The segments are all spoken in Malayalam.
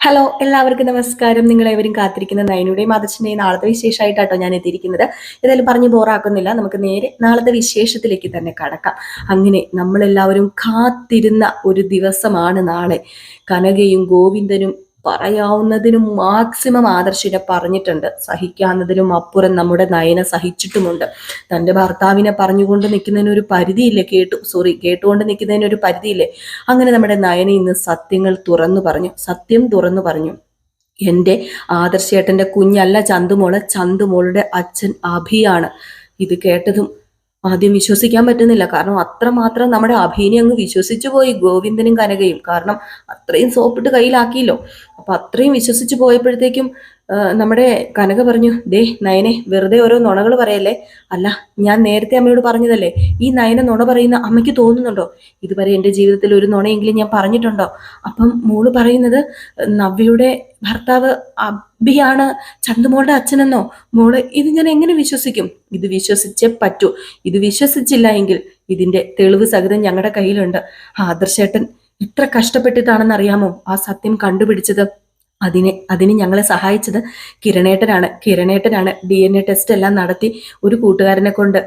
ഹലോ എല്ലാവർക്കും നമസ്കാരം. നിങ്ങൾ ഏവരും കാത്തിരിക്കുന്ന നയനുടെയും ആദർശിന്റെയും നാളത്തെ വിശേഷമായിട്ടാട്ടോ ഞാൻ എത്തിയിരിക്കുന്നത്. ഏതായാലും പറഞ്ഞു ബോറാക്കുന്നില്ല. നമുക്ക് നേരെ നാളത്തെ വിശേഷത്തിലേക്ക് തന്നെ കടക്കാം. അങ്ങനെ നമ്മളെല്ലാവരും കാത്തിരുന്ന ഒരു ദിവസമാണ് നാളെ. കനകയും ഗോവിന്ദനും പറയാവുന്നതിനും മാക്സിമം ആദർശിന പറഞ്ഞിട്ടുണ്ട്. സഹിക്കാവുന്നതിനും അപ്പുറം നമ്മുടെ നയന സഹിച്ചിട്ടുമുണ്ട്. തന്റെ ഭർത്താവിനെ പറഞ്ഞുകൊണ്ട് നിൽക്കുന്നതിന് ഒരു പരിധിയില്ലേ കേട്ടു? സോറി കേട്ടുകൊണ്ട് നിൽക്കുന്നതിന് ഒരു പരിധിയില്ലേ? അങ്ങനെ നമ്മുടെ നയന ഇന്ന് സത്യങ്ങൾ തുറന്നു പറഞ്ഞു. സത്യം തുറന്നു പറഞ്ഞു. എന്റെ ആദർശേട്ടന്റെ കുഞ്ഞല്ല ചന്തുമോൾ. ചന്തുമോളുടെ അച്ഛൻ അഭിയാണ്. ഇത് കേട്ടതും ആദ്യം വിശ്വസിക്കാൻ പറ്റുന്നില്ല. കാരണം അത്രമാത്രം നമ്മുടെ അഭിനെ അങ്ങ് വിശ്വസിച്ചു പോയി ഗോവിന്ദനും കനകയും. കാരണം അത്രയും സോപ്പിട്ട് കയ്യിലാക്കിയല്ലോ. അപ്പൊ അത്രയും വിശ്വസിച്ചു പോയപ്പോഴത്തേക്കും നമ്മുടെ കനക പറഞ്ഞു ദേ നയനെ വെറുതെ ഓരോ നുണകൾ പറയല്ലേ? അല്ല ഞാൻ നേരത്തെ അമ്മയോട് പറഞ്ഞതല്ലേ? ഈ നയനെ നുണ പറയുന്ന അമ്മയ്ക്ക് തോന്നുന്നുണ്ടോ? ഇതുവരെ എന്റെ ജീവിതത്തിൽ ഒരു നുണയെങ്കിലും ഞാൻ പറഞ്ഞിട്ടുണ്ടോ? അപ്പം മോൾ പറയുന്നത് നവ്യയുടെ ഭർത്താവ് അബിയാണ് ചന്തുമോളുടെ അച്ഛനെന്നോ? മോൾ ഇത് ഞാൻ എങ്ങനെ വിശ്വസിക്കും? ഇത് വിശ്വസിച്ചേ പറ്റൂ. ഇത് വിശ്വസിച്ചില്ല എങ്കിൽ ഇതിന്റെ തെളിവ് സഹിതം ഞങ്ങളുടെ കയ്യിലുണ്ട്. ആദർശേട്ടൻ ഇത്ര കഷ്ടപ്പെട്ടിട്ടാണെന്ന് അറിയാമോ ആ സത്യം കണ്ടുപിടിച്ചത്? അതിനെ അതിന് ഞങ്ങളെ സഹായിച്ചത് കിരണേട്ടനാണ്. കിരണേട്ടനാണ് ഡി എൻ എ ടെസ്റ്റ് എല്ലാം നടത്തി ഒരു കൂട്ടുകാരനെ കൊണ്ട്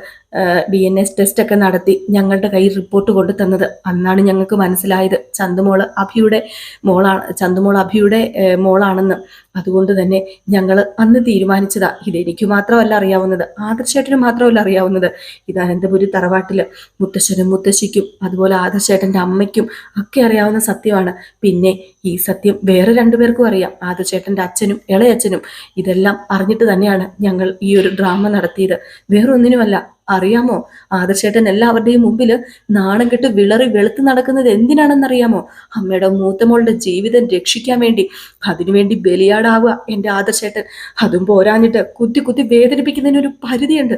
ഡി എൻ എസ് ടെസ്റ്റ് ഒക്കെ നടത്തി ഞങ്ങളുടെ കയ്യിൽ റിപ്പോർട്ട് കൊണ്ടു തന്നത്. അന്നാണ് ഞങ്ങൾക്ക് മനസ്സിലായത് ചന്ദമോൾ അഭിയുടെ മോളാണ് ചന്തുമോൾ അഭിയുടെ മോളാണെന്ന്. അതുകൊണ്ട് തന്നെ ഞങ്ങൾ അന്ന് തീരുമാനിച്ചതാ. ഇത് എനിക്ക് മാത്രമല്ല അറിയാവുന്നത്. ആദർശേട്ടന് മാത്രമല്ല അറിയാവുന്നത്. ഇത് അനന്തപുരി തറവാട്ടിൽ മുത്തശ്ശനും മുത്തശ്ശിക്കും അതുപോലെ ആദർശേട്ടന്റെ അമ്മയ്ക്കും ഒക്കെ അറിയാവുന്ന സത്യമാണ്. പിന്നെ ഈ സത്യം വേറെ രണ്ടുപേർക്കും അറിയാം. ആദർശേട്ടന്റെ അച്ഛനും ഇളയച്ഛനും. ഇതെല്ലാം അറിഞ്ഞിട്ട് തന്നെയാണ് ഞങ്ങൾ ഈ ഒരു ഡ്രാമ നടത്തിയത്. വേറൊന്നിനുമല്ല. അറിയാമോ? ആദർശേട്ടൻ എല്ലാവരുടെയും മുമ്പിൽ നാണം കെട്ട് വിളറി വെളുത്ത് നടക്കുന്നത് എന്തിനാണെന്നറിയാമോ? അമ്മയുടെ മൂത്തമോളുടെ ജീവിതം രക്ഷിക്കാൻ വേണ്ടി അതിനുവേണ്ടി ബലിയാടാവുക എന്റെ ആദർശേട്ടൻ. അതും പോരാഞ്ഞിട്ട് കുത്തി കുത്തി വേദനിപ്പിക്കുന്നതിന് ഒരു പരിധിയുണ്ട്.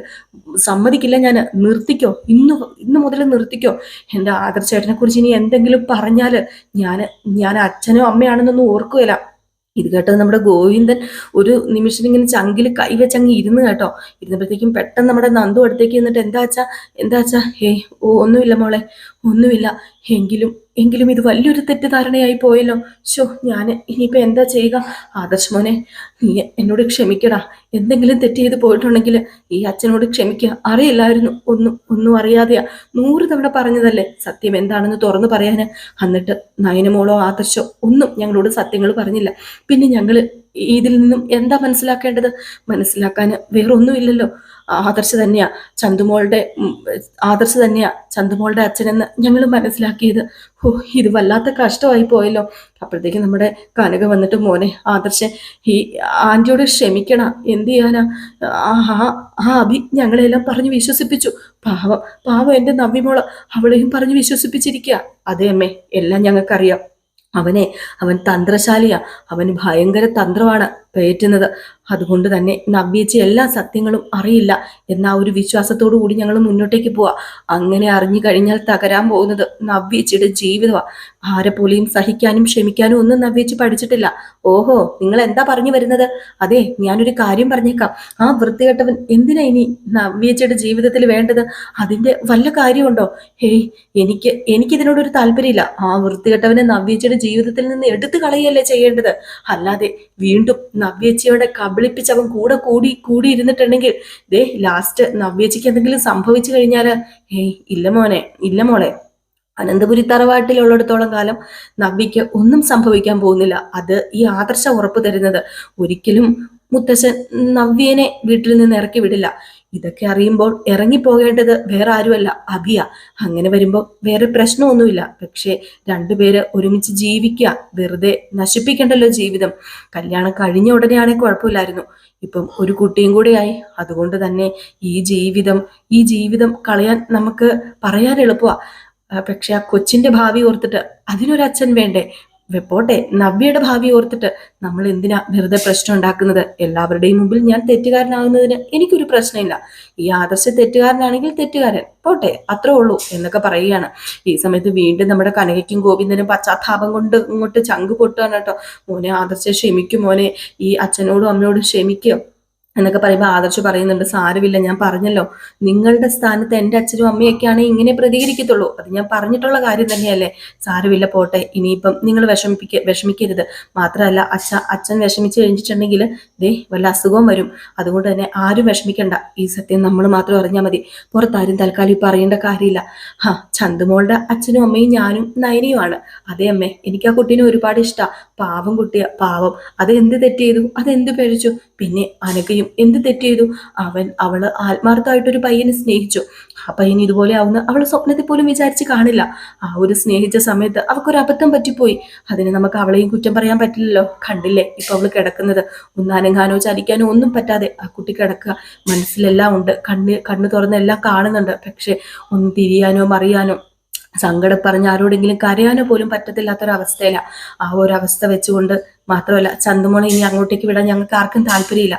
സമ്മതിക്കില്ല ഞാൻ നിർത്തിക്കോ. ഇന്ന് ഇന്ന് മുതൽ നിർത്തിക്കോ. എന്റെ ആദർശേട്ടനെ കുറിച്ച് ഇനി എന്തെങ്കിലും പറഞ്ഞാൽ ഞാൻ ഞാൻ അച്ഛനോ അമ്മയാണെന്നൊന്നും ഓർക്കുകയില്ല. ഇത് കേട്ടത് നമ്മുടെ ഗോവിന്ദൻ ഒരു നിമിഷം ഇങ്ങനെ ചങ്കിൽ കൈവച്ചങ്ങ് ഇരുന്ന് കേട്ടോ. ഇരുന്നപ്പോഴത്തേക്കും പെട്ടെന്ന് നമ്മുടെ നന്ദു അടുത്തേക്ക് എന്നിട്ട് എന്താ അച്ഛാ? എന്താ ഹേ ഓ ഒന്നുമില്ല മോളെ. ഒന്നുമില്ല. എങ്കിലും എങ്കിലും ഇത് വലിയൊരു തെറ്റിദ്ധാരണയായി പോയല്ലോ. ഷോ ഞാൻ ഇനിയിപ്പോൾ എന്താ ചെയ്യുക? ആദർശ് മോനെ നീ എന്നോട് ക്ഷമിക്കടാ. എന്തെങ്കിലും തെറ്റ് ചെയ്ത് പോയിട്ടുണ്ടെങ്കിൽ ഈ അച്ഛനോട് ക്ഷമിക്കുക. അറിയില്ലായിരുന്നു. ഒന്നും ഒന്നും അറിയാതെയാ. നൂറ് തവണ പറഞ്ഞതല്ലേ സത്യം എന്താണെന്ന് തുറന്നു പറയാന്. എന്നിട്ട് നയനമോളോ ആദർശോ ഒന്നും ഞങ്ങളോട് സത്യങ്ങൾ പറഞ്ഞില്ല. പിന്നെ ഞങ്ങൾ ഇതിൽ നിന്നും എന്താ മനസ്സിലാക്കേണ്ടത്? മനസ്സിലാക്കാൻ വേറൊന്നുമില്ലല്ലോ. ആദർശ് തന്നെയാ. ചന്തുമോളുടെ ആദർശ തന്നെയാ. ചന്തുമോളുടെ അച്ഛനെന്ന് ഞങ്ങൾ മനസ്സിലാക്കിയത്. ഓ ഇത് വല്ലാത്ത കഷ്ടമായി പോയല്ലോ. അപ്പോഴത്തേക്ക് നമ്മുടെ കനക വന്നിട്ട് മോനെ ആദർശ് ഈ ആന്റിയോട് ക്ഷമിക്കണ. എന്ത് ചെയ്യാനാ? ആ ആ അഭി ഞങ്ങളെല്ലാം പറഞ്ഞു വിശ്വസിപ്പിച്ചു. പാവം പാവം എന്റെ നവ്യമോൾ. അവളെയും പറഞ്ഞു വിശ്വസിപ്പിച്ചിരിക്കുക അതെ അമ്മേ എല്ലാം ഞങ്ങൾക്കറിയാം. അവനെ അവൻ തന്ത്രശാലിയാ. അവൻ ഭയങ്കര തന്ത്രമാണ്. പേറ്റുന്നത്. അതുകൊണ്ട് തന്നെ നവ്യേച്ചി എല്ലാ സത്യങ്ങളും അറിയില്ല. എന്ന ഒരു വിശ്വാസത്തോടു കൂടി ഞങ്ങൾ മുന്നോട്ടേക്ക് പോവാ. അങ്ങനെ അറിഞ്ഞു കഴിഞ്ഞാൽ തകരാൻ പോകുന്നത് നവ്യച്ചയുടെ ജീവിതമാണ് ആരെ പോലെയും സഹിക്കാനും ക്ഷമിക്കാനും ഒന്നും നവ്യച്ച് പഠിച്ചിട്ടില്ല. ഓഹോ നിങ്ങൾ എന്താ പറഞ്ഞു വരുന്നത്? അതെ ഞാനൊരു കാര്യം പറഞ്ഞേക്കാം. ആ വൃത്തികെട്ടവൻ എന്തിനാ ഇനി നവ്യച്ചയുടെ ജീവിതത്തിൽ വേണ്ടത്? അതിന്റെ വല്ല കാര്യമുണ്ടോ? ഹേയ് എനിക്ക് എനിക്കിതിനോടൊരു താല്പര്യമില്ല. ആ വൃത്തികെട്ടവനെ നവ്യച്ചയുടെ ജീവിതത്തിൽ നിന്ന് എടുത്തു കളയല്ലേ ചെയ്യേണ്ടത്? അല്ലാതെ വീണ്ടും നവ്യേച്ചിയോടെ കബളിപ്പിച്ച് അവൻ കൂടെ കൂടി കൂടി ഇരുന്നിട്ടുണ്ടെങ്കിൽ ദേ ലാസ്റ്റ് നവ്യച്ചിക്ക് എന്തെങ്കിലും സംഭവിച്ചു കഴിഞ്ഞാൽ ഏയ് ഇല്ല മോനെ ഇല്ല മോളെ. അനന്തപുരി തറവാട്ടിലുള്ളിടത്തോളം കാലം നവ്യയ്ക്ക് ഒന്നും സംഭവിക്കാൻ പോകുന്നില്ല. അത് ഈ ആദർശ ഉറപ്പ് തരുന്നത്. ഒരിക്കലും മുത്തശ്ശൻ നവ്യനെ വീട്ടിൽ നിന്ന് ഇറക്കി വിടില്ല. ഇതൊക്കെ അറിയുമ്പോൾ ഇറങ്ങിപ്പോകേണ്ടത് വേറെ ആരുമല്ല അഭിയ. അങ്ങനെ വരുമ്പോൾ വേറെ പ്രശ്നമൊന്നുമില്ല. പക്ഷേ രണ്ടുപേര് ഒരുമിച്ച് ജീവിക്കുക വെറുതെ നശിപ്പിക്കണ്ടല്ലോ ജീവിതം. കല്യാണം കഴിഞ്ഞ ഉടനെയാണെങ്കിൽ കുഴപ്പമില്ലായിരുന്നു. ഇപ്പം ഒരു കുട്ടിയും കൂടെയായി. അതുകൊണ്ട് തന്നെ ഈ ജീവിതം ഈ ജീവിതം കളയാൻ നമുക്ക് പറയാൻ എളുപ്പമാണ് പക്ഷെ ആ കൊച്ചിന്റെ ഭാവി ഓർത്തിട്ട് അതിനൊരച്ഛൻ വേണ്ടേ? പോട്ടെ നവ്യയുടെ ഭാവി ഓർത്തിട്ട് നമ്മൾ എന്തിനാ വെറുതെ പ്രശ്നം ഉണ്ടാക്കുന്നത്? എല്ലാവരുടെയും മുമ്പിൽ ഞാൻ തെറ്റുകാരനാകുന്നതിന് എനിക്കൊരു പ്രശ്നമില്ല. ഈ ആദർശ തെറ്റുകാരനാണെങ്കിൽ തെറ്റുകാരൻ. പോട്ടെ അത്രേ ഉള്ളൂ എന്നൊക്കെ പറയുകയാണ്. ഈ സമയത്ത് വീണ്ടും നമ്മുടെ കനകയ്ക്കും ഗോവിന്ദനും പശ്ചാത്താപം കൊണ്ട് ഇങ്ങോട്ട് ചങ്ക് പൊട്ടുകയാണ് കേട്ടോ. മോനെ ആദർശ ക്ഷമിക്കും മോനെ. ഈ അച്ഛനോടും അമ്മയോടും ക്ഷമിക്കും. എന്നൊക്കെ പറയുമ്പോൾ ആദർശ് പറയുന്നുണ്ട് സാരമില്ല ഞാൻ പറഞ്ഞല്ലോ. നിങ്ങളുടെ സ്ഥാനത്ത് എന്റെ അച്ഛനും അമ്മയൊക്കെയാണ് ഇങ്ങനെ പ്രതികരിക്കത്തുള്ളൂ. അത് ഞാൻ പറഞ്ഞിട്ടുള്ള കാര്യം തന്നെയല്ലേ. സാരമില്ല പോട്ടെ. ഇനിയിപ്പം നിങ്ങൾ വിഷമിപ്പിക്ക വിഷമിക്കരുത്. മാത്രമല്ല അച്ഛ അച്ഛൻ വിഷമിച്ച് കഴിഞ്ഞിട്ടുണ്ടെങ്കിൽ ദേ വല്ല അസുഖവും വരും. അതുകൊണ്ട് തന്നെ ആരും വിഷമിക്കണ്ട. ഈ സത്യം നമ്മൾ മാത്രം അറിഞ്ഞാൽ മതി. പുറത്താരും തൽക്കാലം ഇപ്പം അറിയേണ്ട കാര്യമില്ല. ഹാ ചന്തുമോളുടെ അച്ഛനും അമ്മയും ഞാനും നയനിയുമാണ്. അതേ അമ്മേ എനിക്ക് ആ കുട്ടീനെ ഒരുപാട് ഇഷ്ടമാണ് പാവം കുട്ടിയ പാവം. അത് എന്ത് തെറ്റ് ചെയ്തു? അത് എന്ത് പിഴച്ചു പിന്നെ അനക്കയും എന്ത് തെറ്റ് ചെയ്തു അവൻ അവൾ ആത്മാർത്ഥമായിട്ടൊരു പയ്യനെ സ്നേഹിച്ചു. ആ പയ്യൻ ഇതുപോലെ ആവുന്ന അവൾ സ്വപ്നത്തിൽ പോലും വിചാരിച്ച് കാണില്ല. ആ ഒരു സ്നേഹിച്ച സമയത്ത് അവൾക്കൊരു അബദ്ധം പറ്റിപ്പോയി. അതിന് നമുക്ക് അവളെയും കുറ്റം പറയാൻ പറ്റില്ലല്ലോ. കണ്ടില്ലേ? ഇപ്പൊ അവൾ കിടക്കുന്നത്. ഒന്നാനങ്ങാനോ ചലിക്കാനോ ഒന്നും പറ്റാതെ ആ കുട്ടി കിടക്കുക. മനസ്സിലെല്ലാം ഉണ്ട്. കണ്ണ് കണ്ണ് തുറന്ന് എല്ലാം കാണുന്നുണ്ട്. പക്ഷെ ഒന്ന് തിരിയാനോ മറിയാനോ സങ്കടം പറഞ്ഞ് ആരോടെങ്കിലും കരയാനോ പോലും പറ്റത്തില്ലാത്തൊരവസ്ഥയില്ല ആ ഒരു അവസ്ഥ വെച്ചുകൊണ്ട് മാത്രമല്ല ചന്തുമോളെ ഇനി അങ്ങോട്ടേക്ക് വിടാൻ ഞങ്ങൾക്ക് ആർക്കും താല്പര്യമില്ല.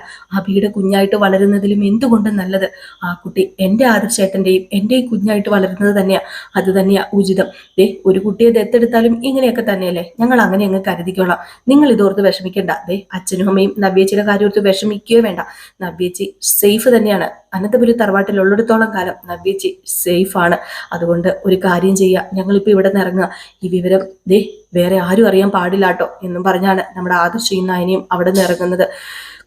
വീട് കുഞ്ഞായിട്ട് വളരുന്നതിലും എന്തുകൊണ്ടും നല്ലത്? ആ കുട്ടി എന്റെ ആദർശേട്ടന്റെയും എന്റെ കുഞ്ഞായിട്ട് വളരുന്നത് തന്നെയാ. അത് തന്നെയാ ഉചിതം. ദേ ഒരു കുട്ടിയെ ദത്തെടുത്താലും ഇങ്ങനെയൊക്കെ തന്നെയല്ലേ? ഞങ്ങൾ അങ്ങനെ അങ്ങ് കരുതിക്കോളാം. നിങ്ങൾ ഇതോർത്ത് വിഷമിക്കേണ്ട. ദേ അച്ഛനും അമ്മയും നവ്യേച്ചിയുടെ കാര്യം ഓർത്ത് വിഷമിക്കുകയോ വേണ്ട. നവ്യേച്ചി സേഫ് തന്നെയാണ്. അനന്തപുരി തറവാട്ടിൽ ഉള്ളിടത്തോളം കാലം നവ്യേച്ചി സേഫാണ്. അതുകൊണ്ട് ഒരു കാര്യം ചെയ്യുക ഞങ്ങളിപ്പോൾ ഇവിടെ നിന്ന് ഇറങ്ങുക. ഈ വിവരം ദേ വേറെ ആരും അറിയാൻ പാടില്ലാട്ടോ എന്നും പറഞ്ഞാണ് നമ്മുടെ ആദർശയും നയനയും അവിടെ നിന്ന് ഇറങ്ങുന്നത്.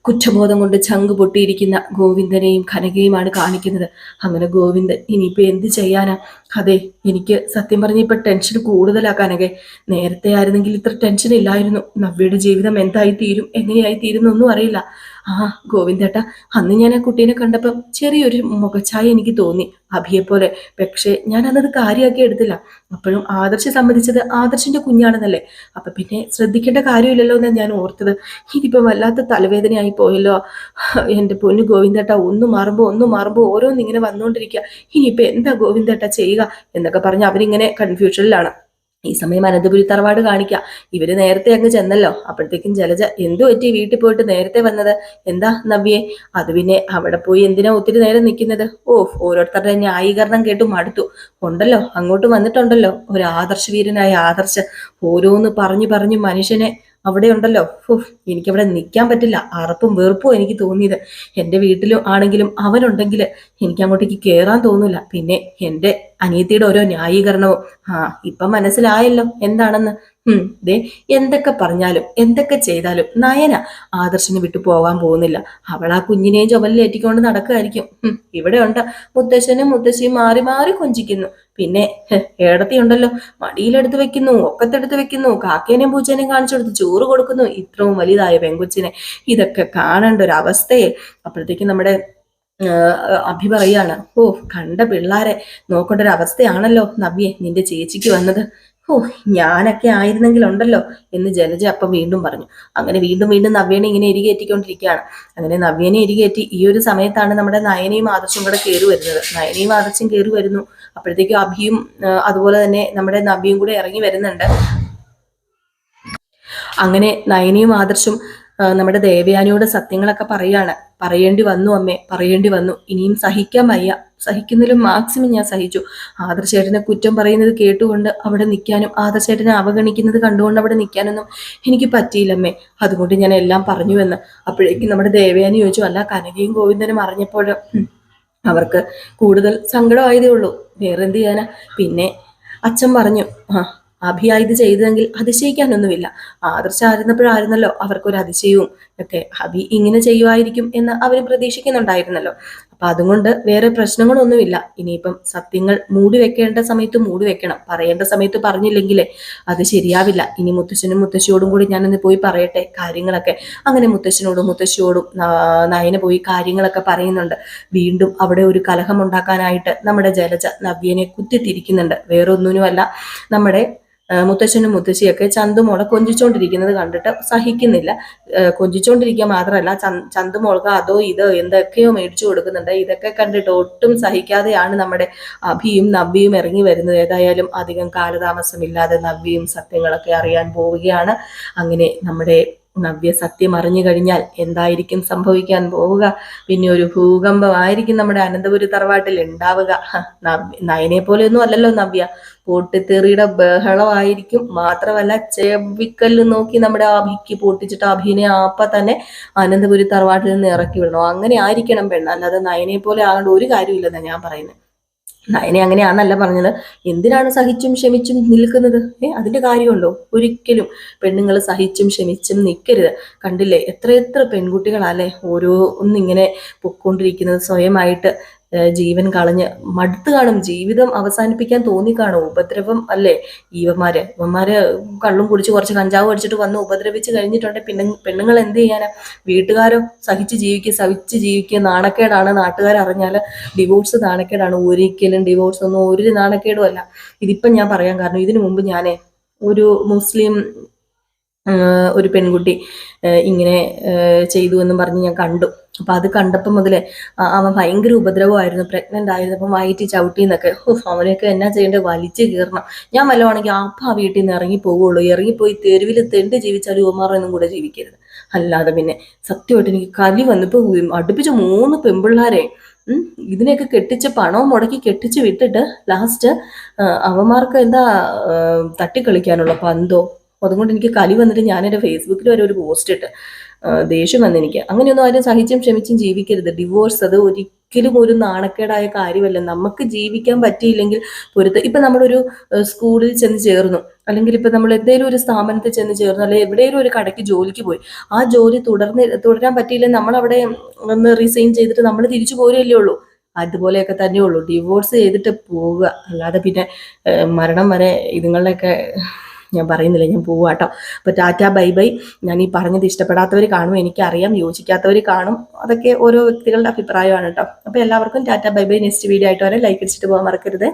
കുറ്റബോധം കൊണ്ട് ചങ്ക് പൊട്ടിയിരിക്കുന്ന ഗോവിന്ദനെയും കനകയുമാണ് കാണിക്കുന്നത്. അങ്ങനെ ഗോവിന്ദൻ ഇനിയിപ്പോൾ എന്ത് ചെയ്യാനാ? അതെ എനിക്ക് സത്യം പറഞ്ഞ ഇപ്പൊ ടെൻഷൻ കൂടുതലാ കനകെ. നേരത്തെ ആയിരുന്നെങ്കിൽ ഇത്ര ടെൻഷൻ ഇല്ലായിരുന്നു. നവ്യയുടെ ജീവിതം എന്തായി തീരും എങ്ങനെയായി തീരും എന്നൊന്നും അറിയില്ല. ആ ഗോവിന്ദേട്ട അന്ന് ഞാൻ ആ കുട്ടീനെ കണ്ടപ്പോൾ ചെറിയൊരു മുഖച്ഛായ എനിക്ക് തോന്നി. അഭിയെ പോലെ. പക്ഷേ ഞാൻ അന്നത് കാര്യമാക്കി എടുത്തില്ല. അപ്പോഴും ആദർശ് സംബന്ധിച്ചത് ആദർശിന്റെ കുഞ്ഞാണെന്നല്ലേ. അപ്പൊ പിന്നെ ശ്രദ്ധിക്കേണ്ട കാര്യമില്ലല്ലോ എന്നാണ് ഞാൻ ഓർത്തത്. ഇതിപ്പോ വല്ലാത്ത തലവേദനയായി പോയല്ലോ. എന്റെ പൊന്നു ഗോവിന്ദേട്ട ഒന്ന് മാറുമ്പോ ഒന്ന് മാറുമ്പോ ഓരോന്നിങ്ങനെ വന്നുകൊണ്ടിരിക്കുക ഇനിയിപ്പോ എന്താ ഗോവിന്ദേട്ട ചെയ്യുക എന്നൊക്കെ പറഞ്ഞ് അവരിങ്ങനെ കൺഫ്യൂഷനിലാണ് ഈ സമയം അനന്തപുരി തറവാട് കാണിക്കാം. ഇവർ നേരത്തെ അങ്ങ് ചെന്നല്ലോ. അപ്പോഴത്തേക്കും ജലജ എന്തു പറ്റി? വീട്ടിൽ പോയിട്ട് നേരത്തെ വന്നത്? എന്താ നവ്യേ? അത് പിന്നെ അവിടെ പോയി എന്തിനാ ഒത്തിരി നേരം നിൽക്കുന്നത്? ഓ ഓരോരുത്തരുടെ ന്യായീകരണം കേട്ടു മടുത്തു. ഉണ്ടല്ലോ അങ്ങോട്ട് വന്നിട്ടുണ്ടല്ലോ. ഒരു ആദർശ വീരനായ ആദർശ ഓരോന്ന് പറഞ്ഞു പറഞ്ഞു മനുഷ്യനെ അവിടെ ഉണ്ടല്ലോ എനിക്കവിടെ നിൽക്കാൻ പറ്റില്ല. അറപ്പും വെറുപ്പും എനിക്ക് തോന്നിയത്. എന്റെ വീട്ടിലും ആണെങ്കിലും അവനുണ്ടെങ്കിൽ എനിക്ക് അങ്ങോട്ടേക്ക് കയറാൻ തോന്നില്ല പിന്നെ എന്റെ അനിയത്തിയുടെ ഓരോ ന്യായീകരണവും. ആ ഇപ്പം മനസ്സിലായല്ലോ എന്താണെന്ന്. ഉം ദേ എന്തൊക്കെ പറഞ്ഞാലും എന്തൊക്കെ ചെയ്താലും നയന ആദർശിനെ വിട്ടു പോകാൻ പോകുന്നില്ല. അവൾ ആ കുഞ്ഞിനെയും ചുമലിലേറ്റിക്കൊണ്ട് നടക്കുമായിരിക്കും ഇവിടെ ഉണ്ട് മുത്തശ്ശനും മുത്തശ്ശിയും മാറി മാറി കൊഞ്ചിക്കുന്നു. പിന്നെ ഏടത്തി ഉണ്ടല്ലോ. മടിയിലെടുത്ത് വെക്കുന്നു ഒക്കത്തെടുത്ത് വെക്കുന്നു കാക്കേനെയും കാണിച്ചു കൊടുത്ത് ചോറ് കൊടുക്കുന്നു ഇത്രയും വലുതായ പെങ്കൊച്ചിനെ. ഇതൊക്കെ കാണേണ്ട ഒരു അവസ്ഥയെ അപ്പോഴത്തേക്കും നമ്മുടെ അഭി പറയാണ് ഓ കണ്ട പിള്ളാരെ നോക്കേണ്ട ഒരു അവസ്ഥയാണല്ലോ നബിയെ നിന്റെ ചേച്ചിക്ക് വന്നത്. ഓ ഞാനൊക്കെ ആയിരുന്നെങ്കിൽ ഉണ്ടല്ലോ എന്ന് ജലജ അപ്പം വീണ്ടും പറഞ്ഞു. അങ്ങനെ വീണ്ടും വീണ്ടും നവ്യനെ ഇങ്ങനെ എരികേറ്റിക്കൊണ്ടിരിക്കുകയാണ്. അങ്ങനെ നവ്യനെ എരികേറ്റി ഈ ഒരു സമയത്താണ് നമ്മുടെ നയനയും ആദർശും കൂടെ കയറി വരുന്നത്. നയനയും ആദർശം കയറി വരുന്നു. അപ്പോഴത്തേക്കും അഭിയും അതുപോലെ തന്നെ നമ്മുടെ നവ്യയും കൂടെ ഇറങ്ങി വരുന്നുണ്ട്. അങ്ങനെ നയനയും ആദർശും നമ്മുടെ ദേവയാനിയോട് സത്യങ്ങളൊക്കെ പറയാണ്. പറയേണ്ടി വന്നു അമ്മേ പറയേണ്ടി വന്നു. ഇനിയും സഹിക്കാൻ വയ്യ. സഹിക്കുന്നതിലും മാക്സിമം ഞാൻ സഹിച്ചു. ആദർശേട്ടനെ കുറ്റം പറയുന്നത് കേട്ടുകൊണ്ട് അവിടെ നിൽക്കാനും ആദർശേട്ടനെ അവഗണിക്കുന്നത് കണ്ടുകൊണ്ട് അവിടെ നിൽക്കാനൊന്നും എനിക്ക് പറ്റിയില്ലമ്മേ അതുകൊണ്ട് ഞാൻ എല്ലാം പറഞ്ഞു എന്ന്. അപ്പോഴേക്കും നമ്മുടെ ദേവയാനി ചോദിച്ചു അല്ല കനകയും ഗോവിന്ദനും അറിഞ്ഞപ്പോൾ അവർക്ക് കൂടുതൽ സങ്കടമായതേ ഉള്ളൂ. വേറെന്ത് ചെയ്യാനാ? പിന്നെ അച്ഛൻ പറഞ്ഞു ആ അഭിയ ഇത് ചെയ്തതെങ്കിൽ അതിശയിക്കാനൊന്നുമില്ല. ആദർശായിരുന്നപ്പോഴായിരുന്നല്ലോ അവർക്കൊരു അതിശയവും ഒക്കെ. അഭി ഇങ്ങനെ ചെയ്യുമായിരിക്കും എന്ന് അവർ പ്രതീക്ഷിക്കുന്നുണ്ടായിരുന്നല്ലോ. അപ്പൊ അതുകൊണ്ട് വേറെ പ്രശ്നങ്ങളൊന്നുമില്ല. ഇനിയിപ്പം സത്യങ്ങൾ മൂടി വെക്കേണ്ട സമയത്ത് മൂടി വെക്കണം. പറയേണ്ട സമയത്ത് പറഞ്ഞില്ലെങ്കിലേ അത് ശരിയാവില്ല. ഇനി മുത്തശ്ശനും മുത്തശ്ശിയോടും കൂടി ഞാനൊന്ന് പോയി പറയട്ടെ കാര്യങ്ങളൊക്കെ. അങ്ങനെ മുത്തശ്ശനോടും മുത്തശ്ശിയോടും നയന പോയി കാര്യങ്ങളൊക്കെ പറയുന്നുണ്ട്. വീണ്ടും അവിടെ ഒരു കലഹം ഉണ്ടാക്കാനായിട്ട് നമ്മുടെ ജലജ നവ്യനെ കുത്തിത്തിരിക്കുന്നുണ്ട്. വേറൊന്നിനുമല്ല. നമ്മുടെ മുത്തശ്ശനും മുത്തശ്ശിയൊക്കെ ചന്തുമോളെ കൊഞ്ചിച്ചോണ്ടിരിക്കുന്നത് കണ്ടിട്ട് സഹിക്കുന്നില്ല. കൊഞ്ചിച്ചോണ്ടിരിക്കുക മാത്രമല്ല ചന്തു ചന്തുമോൾക്ക് അതോ ഇതോ എന്തൊക്കെയോ മേടിച്ചു കൊടുക്കുന്നുണ്ട്. ഇതൊക്കെ കണ്ടിട്ട് ഒട്ടും സഹിക്കാതെയാണ് നമ്മുടെ അഭിയും നബിയും ഇറങ്ങി വരുന്നത്. ഏതായാലും അധികം കാലതാമസമില്ലാതെ നബിയും സത്യങ്ങളൊക്കെ അറിയാൻ പോവുകയാണ്. അങ്ങനെ നമ്മുടെ നവ്യ സത്യം അറിഞ്ഞു കഴിഞ്ഞാൽ എന്തായിരിക്കും സംഭവിക്കാൻ പോവുക? പിന്നെ ഒരു ഭൂകമ്പമായിരിക്കും നമ്മുടെ അനന്തപുരി തറവാട്ടിൽ ഉണ്ടാവുക. നയനെ പോലെയൊന്നും അല്ലല്ലോ നവ്യ. പൊട്ടിത്തെറിയുടെ ബഹളമായിരിക്കും. മാത്രമല്ല ചെവിക്കല്ല് നോക്കി നമ്മുടെ അഭിക്ക് പൊട്ടിച്ചിട്ട് അഭിനെ ആപ്പ തന്നെ അനന്തപുരി തറവാട്ടിൽ നിന്ന് ഇറക്കി വിടണം. അങ്ങനെ ആയിരിക്കണം പെണ്ണ്. അല്ലാതെ നയനെ പോലെ ആകേണ്ട ഒരു കാര്യമില്ലെന്നാ ഞാൻ പറയുന്നത് നയനെ അങ്ങനെയാണെന്നല്ല പറഞ്ഞത്. എന്തിനാണ് സഹിച്ചും ക്ഷമിച്ചും നിൽക്കുന്നത്? ഏ അതിന്റെ കാര്യമുണ്ടോ? ഒരിക്കലും പെണ്ണുങ്ങൾ സഹിച്ചും ക്ഷമിച്ചും നിൽക്കരുത്. കണ്ടില്ലേ? എത്ര എത്ര പെൺകുട്ടികളല്ലേ ഓരോ ഒന്നിങ്ങനെ പൊക്കോണ്ടിരിക്കുന്നത് സ്വയമായിട്ട്. ജീവൻ കളഞ്ഞ് മടുത്തു കാണും ജീവിതം അവസാനിപ്പിക്കാൻ തോന്നി കാണും ഉപദ്രവം അല്ലേ? ഈവന്മാര് ഇവന്മാര് കള്ളും കുടിച്ച് കുറച്ച് കഞ്ചാവ് അടിച്ചിട്ട് വന്ന് ഉപദ്രവിച്ച് കഴിഞ്ഞിട്ടുണ്ടെങ്കിൽ പിന്നെ പെണ്ണുങ്ങൾ എന്ത് ചെയ്യാനാ? വീട്ടുകാരോ സഹിച്ച് ജീവിക്കുക സഹിച്ച് ജീവിക്കുക നാണക്കേടാണ്. നാട്ടുകാർ അറിഞ്ഞാൽ ഡിവോഴ്സ് നാണക്കേടാണ്. ഒരിക്കലും ഡിവോഴ്സ് ഒന്നും ഒരു നാണക്കേടും അല്ല. ഇതിപ്പം ഞാൻ പറയാൻ കാരണം ഇതിനു മുമ്പ് ഞാൻ ഒരു മുസ്ലിം ഒരു പെൺകുട്ടി ഇങ്ങനെ ചെയ്തു എന്ന് പറഞ്ഞ് ഞാൻ കണ്ടു. അപ്പൊ അത് കണ്ടപ്പോൾ മുതലേ അവൻ ഭയങ്കര ഉപദ്രവമായിരുന്നു പ്രഗ്നന്റ് ആയിരുന്നു അപ്പം വയറ്റി ചവിട്ടി എന്നൊക്കെ ഉഫ്, അവനെയൊക്കെ എന്നാ ചെയ്യേണ്ടത് വലിച്ചു കീറണം. ഞാൻ വല്ലതാണെങ്കിൽ അപ്പം ആ വീട്ടിൽ നിന്ന് ഇറങ്ങി പോവുള്ളൂ. ഇറങ്ങിപ്പോയി തെരുവിൽ തെണ്ട് ജീവിച്ചാലും ഉമാറൊന്നും കൂടെ ജീവിക്കരുത്. അല്ലാതെ പിന്നെ സത്യമായിട്ട് എനിക്ക് കലി വന്നപ്പോൾ അടുപ്പിച്ച മൂന്ന് പെമ്പിള്ളാരെ ഇതിനെയൊക്കെ കെട്ടിച്ച് പണവും മുടക്കി കെട്ടിച്ച് വിട്ടിട്ട് ലാസ്റ്റ് അവന്മാർക്ക് എന്താ തട്ടിക്കളിക്കാനുള്ള പന്തോ അതുകൊണ്ട് എനിക്ക് കലി വന്നിട്ട് ഞാൻ എന്റെ ഫേസ്ബുക്കിൽ വരെ ഒരു പോസ്റ്റ് ഇട്ട്. ദേഷ്യം വന്നെനിക്ക്. അങ്ങനെയൊന്നും ആരും സഹിച്ചും ക്ഷമിച്ചും ജീവിക്കരുത്. ഡിവോഴ്സ് അത് ഒരിക്കലും ഒരു നാണക്കേടായ കാര്യമല്ല. നമുക്ക് ജീവിക്കാൻ പറ്റിയില്ലെങ്കിൽ പൊരുത്ത ഇപ്പം നമ്മളൊരു സ്കൂളിൽ ചെന്ന് ചേർന്നു. അല്ലെങ്കിൽ ഇപ്പം നമ്മൾ എന്തെങ്കിലും ഒരു സ്ഥാപനത്തിൽ ചെന്ന് ചേർന്നു. അല്ലെങ്കിൽ എവിടെയെങ്കിലും ഒരു കടയ്ക്ക് ജോലിക്ക് പോയി. ആ ജോലി തുടർന്ന് തുടരാൻ പറ്റിയില്ലെങ്കിൽ നമ്മളവിടെ ഒന്ന് റിസൈൻ ചെയ്തിട്ട് നമ്മൾ തിരിച്ചു പോരുകയല്ലേ ഉള്ളൂ. അതുപോലെയൊക്കെ തന്നെ ഉള്ളൂ. ഡിവോഴ്സ് ചെയ്തിട്ട് പോവുക. അല്ലാതെ പിന്നെ മരണം വരെ ഇതുങ്ങളുടെയൊക്കെ ഞാൻ പറയുന്നില്ല ഞാൻ പോവാട്ടോ അപ്പോൾ ടാറ്റ ബൈ ബൈ. ഞാൻ ഈ പറഞ്ഞത് ഇഷ്ടപ്പെടാത്തവർ കാണും എനിക്കറിയാം യോജിക്കാത്തവർ കാണും. അതൊക്കെ ഓരോ വ്യക്തികളുടെ അഭിപ്രായമാണ് കേട്ടോ അപ്പോൾ എല്ലാവർക്കും ടാറ്റ ബൈ ബൈ. നെക്സ്റ്റ് വീഡിയോ ആയിട്ട് വരെ. ലൈക്ക് അടിച്ചിട്ട് പോകാൻ മറക്കരുത്.